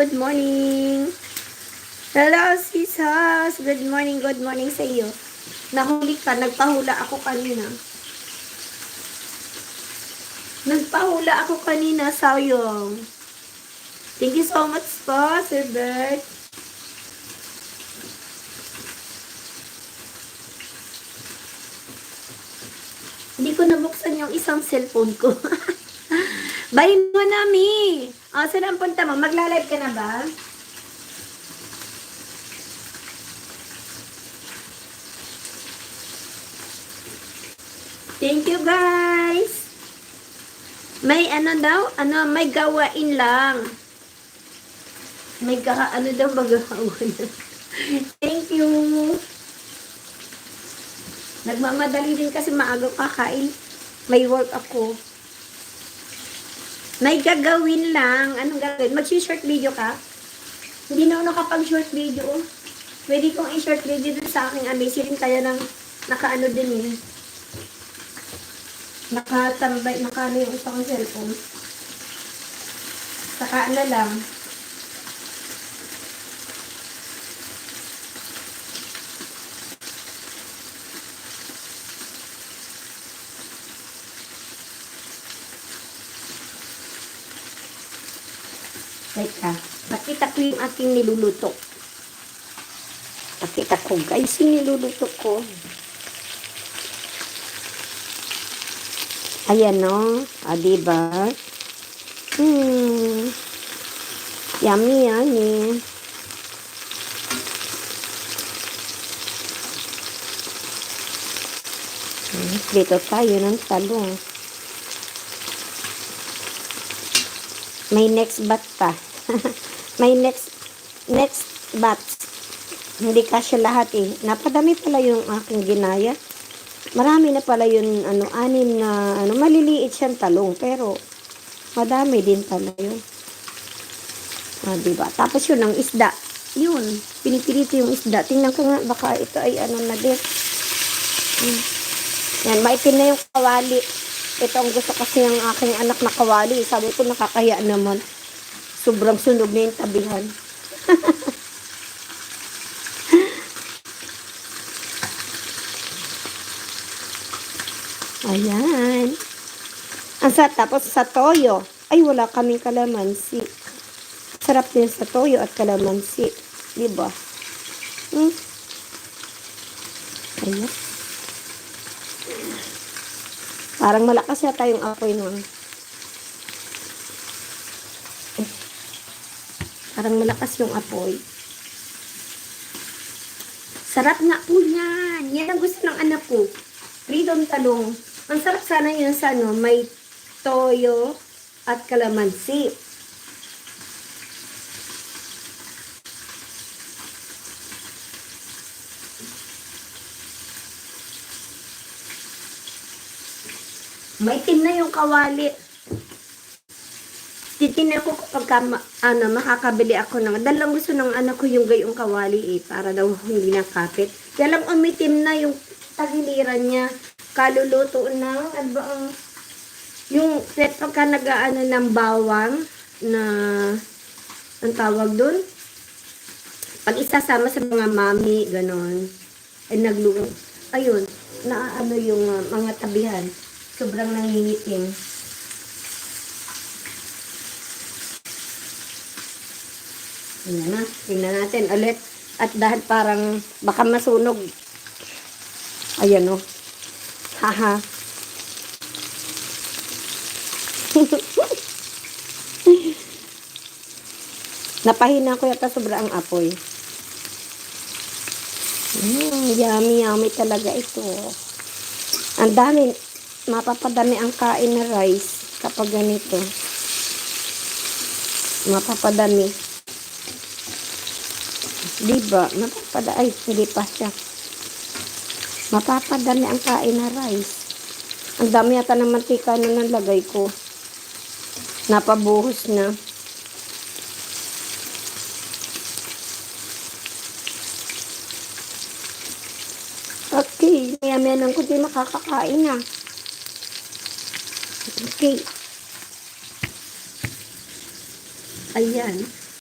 good morning. Hello, sisas. Good morning, good morning sa iyo. Nahuli ka, nagpahula ako kanina. Nagpahula ako kanina, sayong. Thank you so much po, Sir Bert. Hindi ko nabuksan yung isang cellphone ko. Bye mo na, Mi. O, saan ang punta mo? Magla-live ka na ba? Thank you, guys. May ano daw? Ano, may gawain lang. May ka, ano daw magawain. Thank you. Nagmamadali din kasi maaga kakain. May work ako. May gagawin lang. Anong gagawin? Mag-short video ka? Hindi na ako nakapag-short video. Pwede kong i-short video dun sa aking amazing kaya nang nakaano din eh. Nakatambay, nakano yung isang cellphone. Saka na lang. Teka, nakita ko yung aking niluluto. Nakita ko guys, yung niluluto ko. Ayan no, ah, diba? Hmm. Yummy, yummy. Hmm, Dito tayo ng talong. May next bat pa. May next next batch. Hindi kasya lahat eh. Napadami pala yung aking ginaya. Marami na pala yun, ano, anim na, ano, maliliit siyang talong. Pero, madami din pala yun. Ah, diba? Tapos yun, ang isda. Yun, pinipilito yung isda. Tingnan ko nga, baka ito ay ano na din. Hmm. Yan, maitim na yung kawali. Ito ang gusto kasi ng aking anak na kawali. Sabi ko, nakakaya naman. Sobrang sunog na yung tabihan. Ayan. Ang tapos sa toyo. Ay, wala kaming kalamansi. Sarap din sa toyo at kalamansi. Diba? Hmm. Ayan. Parang malakas yata yung apoy nun. Parang malakas yung apoy. Sarap nga po yan. Yan ang gusto ng anak ko. Freedom talong. Ang sarap sana yun sa ano, may toyo at kalamansi. May tin na yung kawali. Titignan ko kapag ka, ma- ano, makakabili ako ng, dalang gusto ng anak ko yung gayong kawali eh, para daw hindi nakapit. Kaya lang umitim na yung tagiliran niya, kaluluto na, ano ba ang, yung set pagka nag-ano ng bawang, na, ang tawag dun, pag isasama sa mga mami, ganon, ay nagluto, ayun, na ano yung uh, mga tabihan, sobrang nangingitim. Ayan na, tingnan natin ulit. At dahil parang baka masunog. Ayan o. Haha. Napahina ko yata sobra ang apoy. Mm, yummy, yummy talaga ito. Ang dami, mapapadami ang kain na rice kapag ganito. Mapapadami. Diba? Mapapada, ay, hindi pa siya. Mapapadami ang kain na rice. Ang dami yata ng mantika na nalagay ko. Napabuhos na. Okay, maya-maya ng kunti makakakain na. Okay. Ayan.